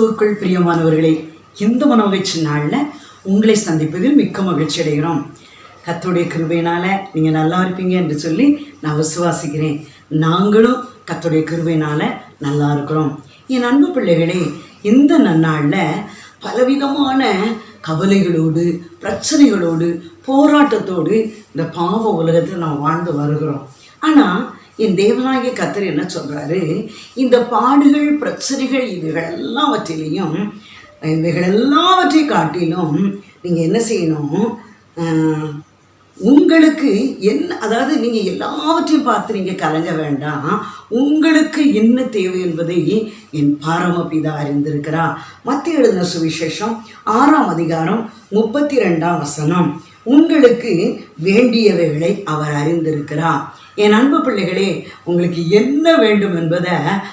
கிறிஸ்துவுக்குள் பிரியமானவர்களே இந்த மனமகிழ்ச்சி நாளில் உங்களை சந்திப்பதில் மிக்க மகிழ்ச்சி அடைகிறோம். கத்தோடைய கிருபையினால் நீங்கள் நல்லா இருப்பீங்க என்று சொல்லி நான் விசுவாசிக்கிறேன். நாங்களும் கத்தோடைய கிருபையினால் நல்லா இருக்கிறோம். என் அன்பு பிள்ளைகளே இந்த நன்னாளில் பலவிதமான கவலைகளோடு பிரச்சனைகளோடு போராட்டத்தோடு இந்த பாவ உலகத்தில் நாம் வாழ்ந்து வருகிறோம். ஆனால் என் தேவனாகிய கத்தர் என்ன சொல்கிறாரு இந்த பாடுகள் பிரச்சனைகள் இவைகள் எல்லாவற்றிலையும் இவைகள் எல்லாவற்றை காட்டிலும் நீங்கள் என்ன செய்யணும்? உங்களுக்கு என்ன அதாவது நீங்கள் எல்லாவற்றையும் பார்த்து நீங்கள் கலங்க வேண்டாம். உங்களுக்கு என்ன தேவை என்பதை என் பாரமபிதா அறிந்திருக்கிறார். மத்திய எழுதின சுவிசேஷம் ஆறாம் அதிகாரம் முப்பத்தி ரெண்டாம் வசனம். உங்களுக்கு வேண்டியவைகளை அவர் அறிந்திருக்கிறார். என் அன்பு பிள்ளைகளே உங்களுக்கு என்ன வேண்டும் என்பதை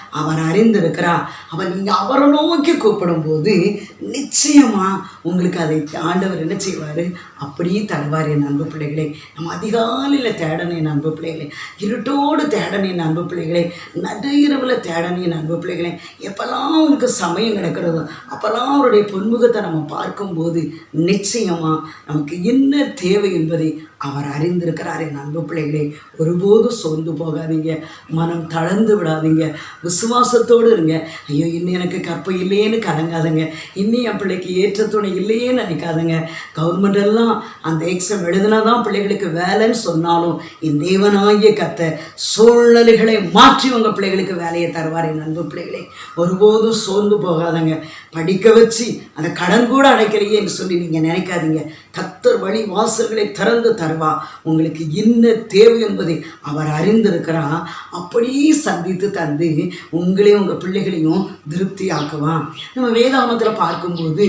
அவர் அறிந்திருக்கிறார். அவர் நீங்கள் அவரை நோக்கி கூப்பிடும்போது நிச்சயமாக உங்களுக்கு அதை ஆண்டவர் என்ன செய்வார்? அப்படியே தருவார் என் அன்பு பிள்ளைகளே. நம்ம அதிகாலையில் தேடணும் என் அன்பு பிள்ளைகளே. இருட்டோடு தேடணும் என் அன்பு பிள்ளைகளே. நடு இரவில் தேடணும் என் அன்பு பிள்ளைகளே. எப்போல்லாம் உங்களுக்கு சமயம் கிடைக்கிறதோ அப்போல்லாம் அவருடைய பொன்முகத்தை நம்ம பார்க்கும்போது நிச்சயமாக நமக்கு என்ன தேவை என்பதை அவர் அறிந்திருக்கிறார் என் அன்பு பிள்ளைகளே. ஒருபோதும் சோர்ந்து போகாதீங்க. மனம் தளர்ந்து விடாதீங்க. விசுவாசத்தோடு இருங்க. ஐயோ இன்னும் எனக்கு கற்பு இல்லையேன்னு கலங்காதுங்க. இன்னும் என் பிள்ளைக்கு ஏற்ற துணை இல்லையேன்னு நினைக்காதுங்க. கவர்மெண்ட் எல்லாம் அந்த எக்ஸாம் எழுதுனா தான் பிள்ளைகளுக்கு வேலைன்னு சொன்னாலும் என் தேவனாகிய கத்த சூழ்நிலைகளை மாற்றி உங்கள் பிள்ளைகளுக்கு வேலையை தருவார் என் அன்பு பிள்ளைகளே. ஒருபோதும் சோர்ந்து போகாதங்க. படிக்க வச்சு அந்த கடன் கூட அடைக்கலையேன்னு சொல்லி நீங்கள் நினைக்காதீங்க. கத்தர் வழி வாசல்களை திறந்து தருவா. உங்களுக்கு என்ன தேவை என்பதை அவர் அறிந்திருக்கிறா. அப்படியே சந்தித்து தந்து உங்களையும் உங்கள் பிள்ளைகளையும் திருப்தி ஆக்குவான் நம்ம வேதாமத்தில் பார்க்கும்போது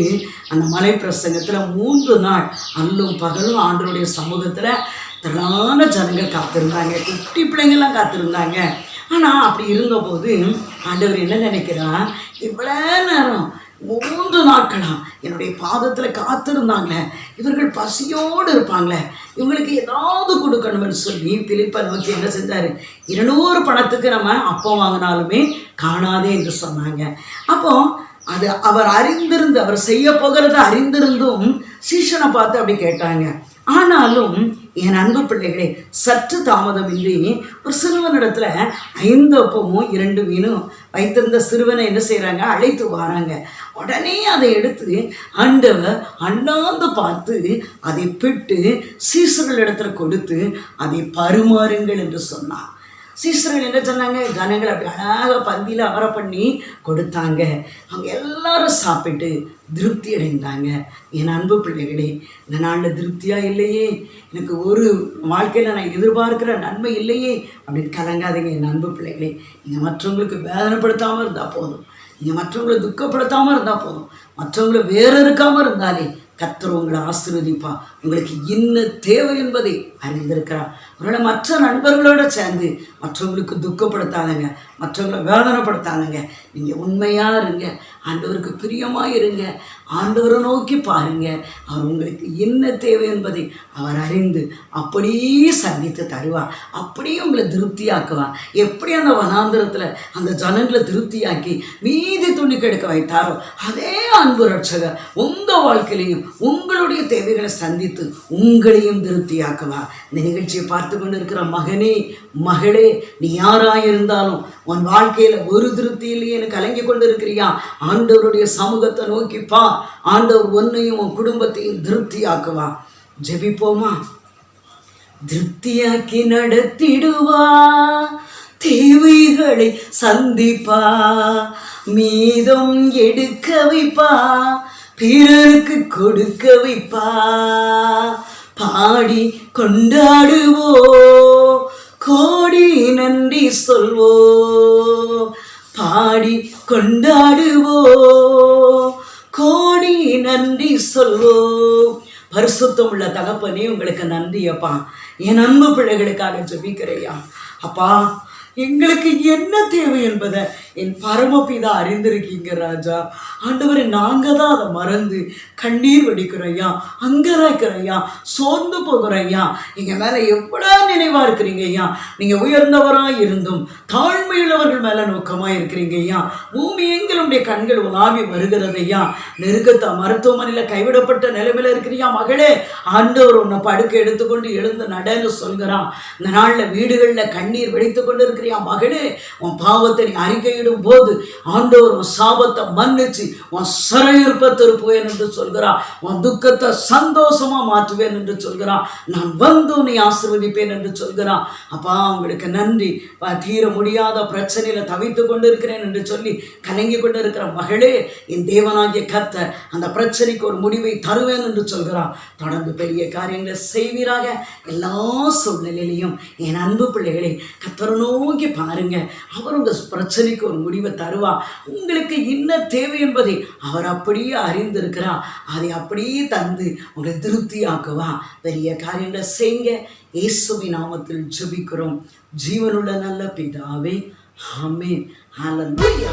அந்த மலை பிரசங்கத்தில் மூன்று நாள் அல்லும் பகலும் ஆண்டருடைய சமூகத்தில் திரளான ஜனங்கள் காத்திருந்தாங்க. குட்டி பிள்ளைங்கள்லாம் காத்திருந்தாங்க. ஆனால் அப்படி இருந்தபோது ஆண்டவர் என்ன நினைக்கிறார்? இவ்வளோ நேரம் மூன்று நாட்களா என்னுடைய பாதத்தில் காத்திருந்தாங்களே. இவர்கள் பசியோடு இருப்பாங்களே. இவங்களுக்கு ஏதாவது கொடுக்கணும்னு சொல்லி பிலிப்பை நோக்கி என்ன செஞ்சார்? இருநூறு பணத்துக்கு நம்ம அப்போ வாங்கினாலுமே காணாதே என்று சொன்னாங்க. அப்போ அது அவர் அறிந்திருந்து அவர் செய்ய போகிறத அறிந்திருந்தும் சீஷனை பார்த்து அப்படி கேட்டாங்க. ஆனாலும் என் அன்பு பிள்ளைகளே சற்று தாமதமின்றி ஒரு சிறுவனிடத்துல ஐந்து அப்பமும் இரண்டு மீனும் வைத்திருந்த சிறுவனை என்ன செய்கிறாங்க அழைத்து வராங்க. உடனே அதை எடுத்து ஆண்டவர் அண்ணாந்து பார்த்து அதை பிட்டு சீசர்களிடத்துல கொடுத்து அதை பருமாறுங்கள் என்று சொன்னார். சீசர்கள் என்ன சொன்னாங்க? ஜனங்கள் அப்படி அழகாக பந்தியில் அமர பண்ணி கொடுத்தாங்க. அவங்க எல்லாரும் சாப்பிட்டு திருப்தி அடைந்தாங்க. என் அன்பு பிள்ளைகளே இந்த நாளில் திருப்தியாக இல்லையே? எனக்கு ஒரு வாழ்க்கையில் நான் எதிர்பார்க்கிற நன்மை இல்லையே? அப்படின்னு கலங்காதீங்க என் அன்பு பிள்ளைகளே. நீங்கள் மற்றவங்களுக்கு வேதனைப்படுத்தாமல் இருந்தால் போதும். நீங்கள் மற்றவங்களை துக்கப்படுத்தாமல் இருந்தால் போதும். மற்றவங்களை வேறு இருக்காமல் இருந்தாலே கத்தர் உங்களை ஆசீர்வதிப்பா உங்களுக்கு என்ன தேவை என்பதை அறிந்திருக்கிறார். ஒருவேளை மற்ற நண்பர்களோட சேர்ந்து மற்றவங்களுக்கு துக்கப்படுத்தாதங்க மற்றவங்களை வேதனைப்படுத்தாதங்க. நீங்கள் உண்மையாக இருங்க. ஆண்டவருக்கு பிரியமாக இருங்க ஆண்டவரை நோக்கி பாருங்க. அவர் உங்களுக்கு என்ன தேவை என்பதை அவர் அறிந்து அப்படியே சந்தித்து தருவார் அப்படியே உங்களை திருப்தியாக்குவார் எப்படி அந்த வனாந்திரத்தில் அந்த ஜனங்களை திருப்தியாக்கி மீதி துணி கெடுக்க வைத்தாரோ அதே அன்பு ரட்சகர் உங்கள் வாழ்க்கையிலையும் உங்களுடைய தேவைகளை சந்தித்து உங்களையும் திருப்தியாக்குவா. இந்த நிகழ்ச்சியை பார்த்து கொண்டு இருக்கிற மகனே மகளே நீ யாராக இருந்தாலும் உன் வாழ்க்கையில் ஒரு திருப்தி இல்லையேன்னு கலங்கி கொண்டு இருக்கிறியா ஆண்டவருடைய சமூகத்தை நோக்கிப்பா ஆண்டவர் ஒன்னையும் உன் குடும்பத்தையும் திருப்தியாக்குவான் ஜெபிப்போமா? திருப்தியாக்கி நடத்திடுவா. தேவைகளை சந்திப்பா. மீதம் எடுக்க வைப்பா. பிறருக்கு கொடுக்க வைப்பா. பாடி கொண்டாடுவோ. கோடி நன்றி சொல்வோ. பாடி கொண்டாடுவோ. கோடி நன்றி சொல்வோ. பரிசுத்தம் உள்ள தகப்பனே உங்களுக்கு நன்றி அப்பா. என் அன்பு பிள்ளைகளுக்காக ஜபிக்கிறையா. அப்பா எங்களுக்கு என்ன தேவை என்பதை என் பரமபிதா அறிந்திருக்கீங்க ராஜா. ஆண்டவர் நாங்கள் தான் அதை மறந்து கண்ணீர் வடிக்கிறோம் ஐயா அங்கராய்க்கிறோம் ஐயா சோர்ந்து போகிறோம் ஐயா எங்கள் மேலே எவ்வளோ நினைவாக இருக்கிறீங்க ஐயா நீங்கள் உயர்ந்தவராக இருந்தும் தாழ்மையுள்ளவர்கள் மேல நோக்கமா இருக்கிறீங்க ஐயா. பூமி எங்களுடைய கண்கள் உலாவி வருகிறது ஐயா. நெருக்கத்த மருத்துவமனையில் கைவிடப்பட்ட நிலைமையில இருக்கிறியா மகளே. ஆண்டவர் உன்னை படுக்க எடுத்துக்கொண்டு எழுந்து நடன்னு சொல்கிறான். இந்த நாளில் வீடுகளில் கண்ணீர் வெடித்து கொண்டு இருக்கிறியா மகளே. உன் பாவத்தை நீ அறிக்கையிடும் போது ஆண்டவர் உன் சாபத்தை மன்னிச்சு உன் சிறையிருப்ப திருப்புவேன் என்று சொல்கிறான். உன் துக்கத்தை சந்தோஷமா மாற்றுவேன் என்று சொல்கிறான். நான் வந்து உன்னை ஆசிர்வதிப்பேன் என்று சொல்கிறான். அப்பா உங்களுக்கு நன்றி. தீர முடியாத பிரச்சனையில தவித்து கொண்டு இருக்கிறேன் என்று சொல்லி கலங்கி கொண்டு இருக்கிற மகளே என் தேவனாகிய கத்த அந்த பிரச்சனைக்கு ஒரு முடிவை தருவேன் என்று சொல்கிறான் தொடர்ந்து பெரிய காரியங்களை செய்வீராக எல்லா சூழ்நிலையிலையும் என் அன்பு பிள்ளைகளே கத்தரை நோக்கி பாருங்க. அவர் உங்க பிரச்சனைக்கு ஒரு முடிவை தருவா. உங்களுக்கு என்ன தேவை என்பதை அவர் அப்படியே அறிந்திருக்கிறார். அதை அப்படியே தந்து உங்களை திருப்தியாக்குவா. பெரிய காரியங்களை செய்யுங்க. இயேசுவி நாமத்தில் ஜெபிக்கிறோம். ஜீவனுள்ள நல்ல பிதாவே ஆமென். ஹalleluya